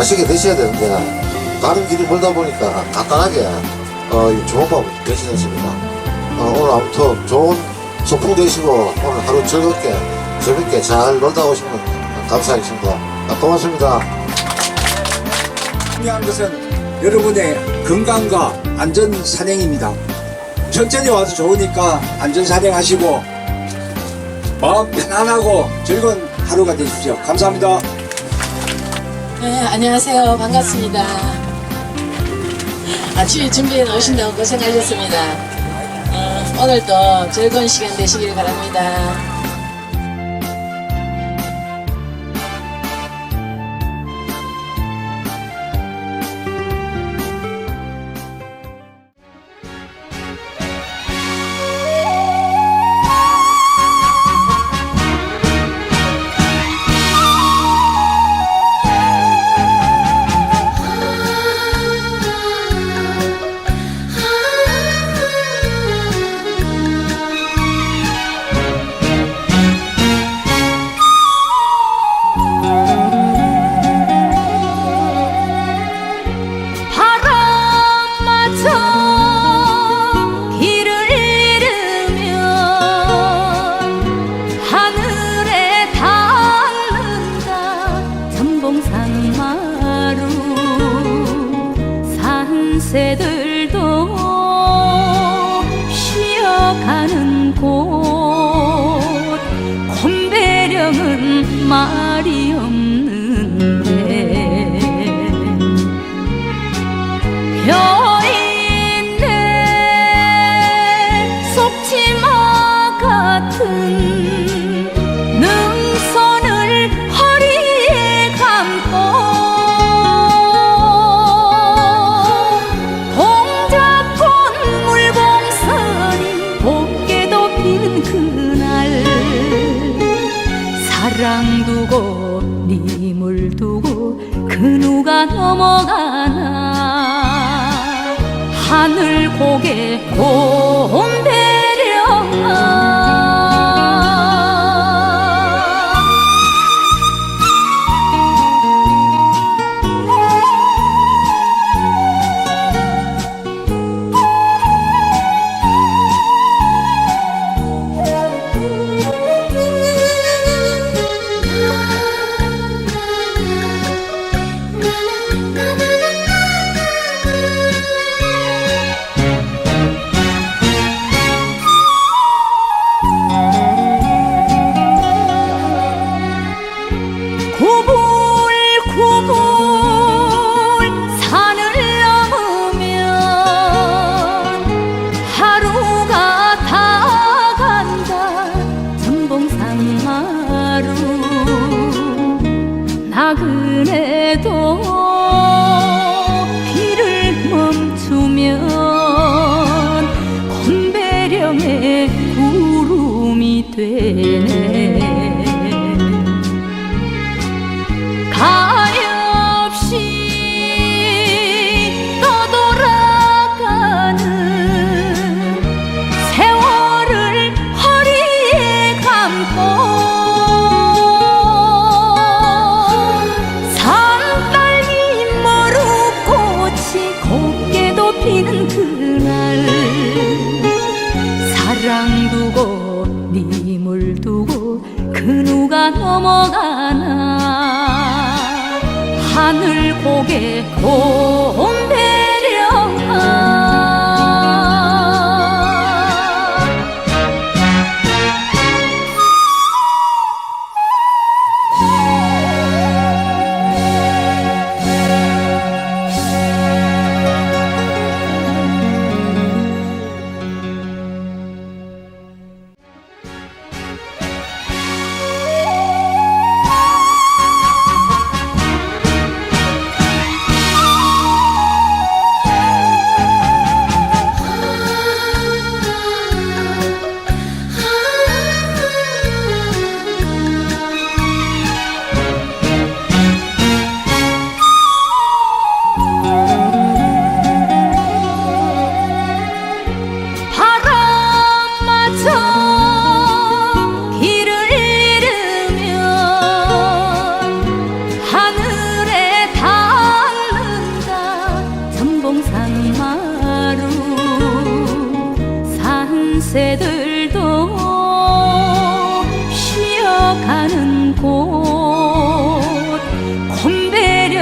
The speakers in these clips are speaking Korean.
맛있게 드셔야 되는데 가는 길이 멀다 보니까 간단하게 어, 이 좋은 밥 대신했습니다. 어, 오늘 아무튼 좋은 소풍 되시고 오늘 하루 즐겁게 재밌게 잘 놀다 오시면 감사하겠습니다. 아, 고맙습니다. 중요한 것은 여러분의 건강과 안전 산행입니다. 천천히 와서 좋으니까 안전 산행하시고 마음 편안하고 즐거운 하루가 되십시오. 감사합니다. 네, 안녕하세요. 반갑습니다. 아침에 준비해 놓으신다고 고생하셨습니다. 어, 오늘도 즐거운 시간 되시길 바랍니다. 누가 넘어가나? 하늘 고개 곰배 나 넘어가나. 하늘 고개 곰배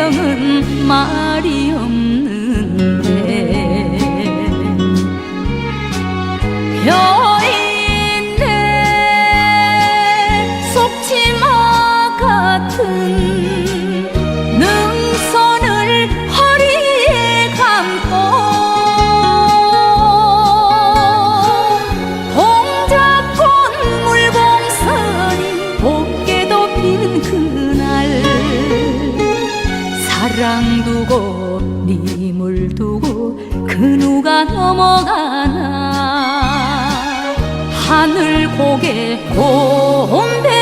곰배령 고개 곰배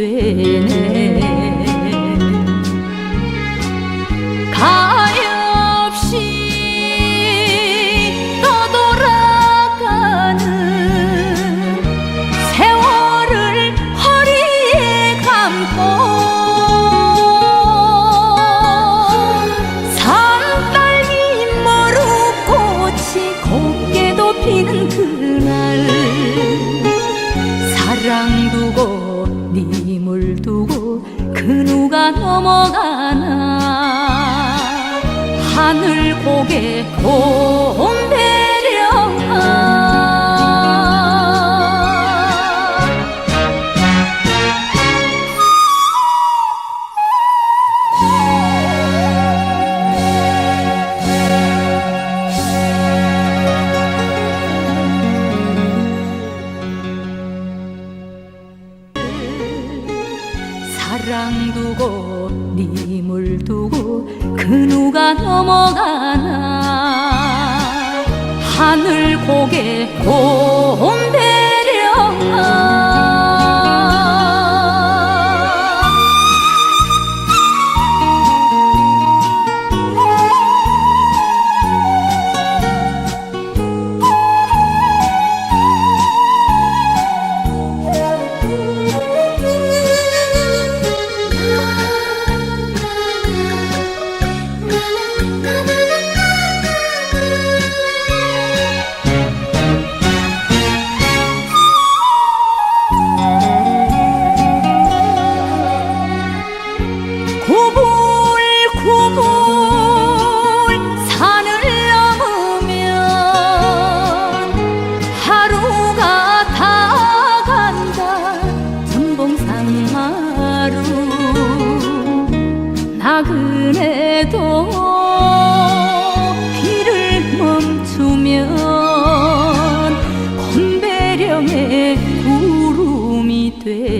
fene 하늘 고개 곰배령아. 사랑 두고 두고 그 누가 넘어가나 하늘 고개 곰배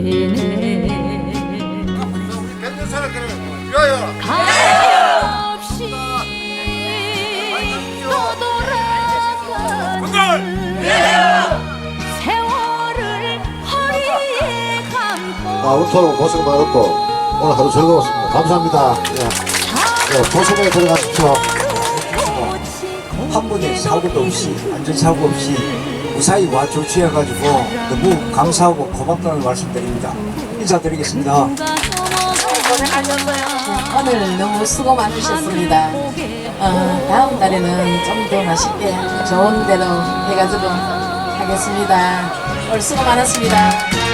되네 가엾이 떠돌아가는 세월을 허리에 감고 아, 오늘도 고생 많았고 오늘 하루 즐거웠습니다. 감사합니다. 예, 예, 조심히 들어가십시오. 한 번의 사고도 없이 안전사고 없이 무사히 와 조치해가지고 너무 감사하고 고맙다는 말씀드립니다. 인사드리겠습니다. 오늘 너무 수고 많으셨습니다. 어, 다음 달에는 좀 더 맛있게 좋은 대로 해가지고 하겠습니다. 오늘 수고 많았습니다.